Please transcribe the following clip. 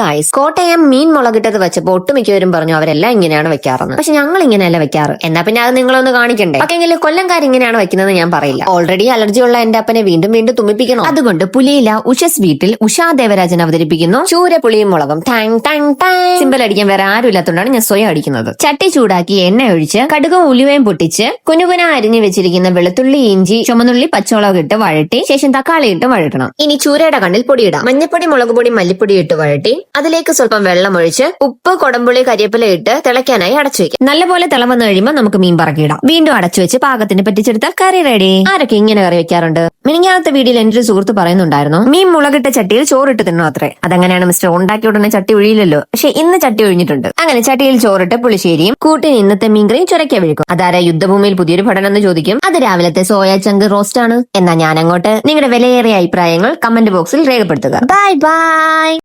Guys Kottayam മീൻ മുളകിട്ടത് വെച്ചപ്പോ ഒട്ടുമിക്കവരും പറഞ്ഞു അവരെല്ലാം ഇങ്ങനെയാണ് വെക്കാറെന്ന്. പക്ഷെ ഞങ്ങൾ ഇങ്ങനെയല്ല വെക്കാറ്. എന്നാ പിന്നെ അത് നിങ്ങളൊന്ന് കാണിക്കണ്ടേ? പക്ഷെങ്കിൽ കൊല്ലംകാർ ഇങ്ങനെയാണ് വെക്കുന്നത് ഞാൻ പറയില്ല. ഓൾറെഡി അലർജി ഉള്ള എന്റെ അപ്പനെ വീണ്ടും വീണ്ടും തുമ്മിപ്പിക്കണം? അതുകൊണ്ട് പുലിയില ഉഷസ് വീട്ടിൽ ഉഷാ ദേവരാജൻ അവതരിപ്പിക്കുന്നു. ചൂര പുളിയും മുളകും. Tongue tongue tongue. സിമ്പിൾ അടിക്കാൻ വേറെ ആരും ഇല്ലാത്തതുകൊണ്ടാണ് ഞാൻ സ്വയം അടിക്കുന്നത്. ചട്ടി ചൂടാക്കി എണ്ണ ഒഴിച്ച് കടുകും ഉലുവയും പൊട്ടിച്ച് കുനുകുന അരിഞ്ഞു വെച്ചിരിക്കുന്ന വെളുത്തുള്ളി ഇഞ്ചി ചുമന്നുള്ളി പച്ചമുളക് ഇട്ട് വഴട്ടി ശേഷം തക്കാളി ഇട്ട് വഴട്ടണം ഇനി ചൂരയുടെ കണ്ണിൽ പൊടിയിടാം. മഞ്ഞപ്പൊടി മുളക് പൊടി മല്ലിപ്പൊടി ഇട്ട് വഴട്ടി അതിലേക്ക് സ്വല്പം വെള്ളം ഒഴിച്ച് ഉപ്പ് കൊടമ്പുളി കരിയപ്പില ഇട്ട് തിളയ്ക്കാനായി അടച്ചു വെക്കാം. നല്ലപോലെ തിള കഴിയുമ്പോൾ നമുക്ക് മീൻ പറക്കിയിടാം. വീണ്ടും അടച്ചു വെച്ച് പാകത്തിന് പറ്റിച്ചെടുത്താൽ കറി റെഡി ആരൊക്കെ ഇങ്ങനെ കറി വെക്കാറുണ്ട്? മിനിങ്ങാത്ത വീഡിയോയിൽ എന്റെ ഒരു സുഹൃത്ത് പറയുന്നുണ്ടായിരുന്നു മീൻ മുളകിട്ട ചട്ടിയിൽ ചോറിട്ട് തിന്നോ അത്രേ. അതെങ്ങനെയാണ് മിസ്റ്റർ ഉണ്ടാക്കിയ ഉടനെ ചട്ടി ഒഴിയില്ലല്ലോ പക്ഷെ ഇന്ന് ചട്ടി ഒഴിഞ്ഞിട്ടുണ്ട് അങ്ങനെ ചട്ടിയിൽ ചോറിട്ട് പുളിശ്ശേരിയും കൂട്ടിന് ഇന്നത്തെ മീൻകറിയും ചുരക്ക വിഴുക്കും. അതാരാ യുദ്ധഭൂമിയിൽ പുതിയൊരു പഠനം എന്ന് ചോദിക്കും? അത് രാവിലത്തെ സോയ ചങ്ക് റോസ്റ്റ് ആണ്. എന്നാ ഞാൻ അങ്ങോട്ട് നിങ്ങളുടെ വിലയേറിയ അഭിപ്രായങ്ങൾ കമന്റ് ബോക്സിൽ രേഖപ്പെടുത്തുക. Bye bye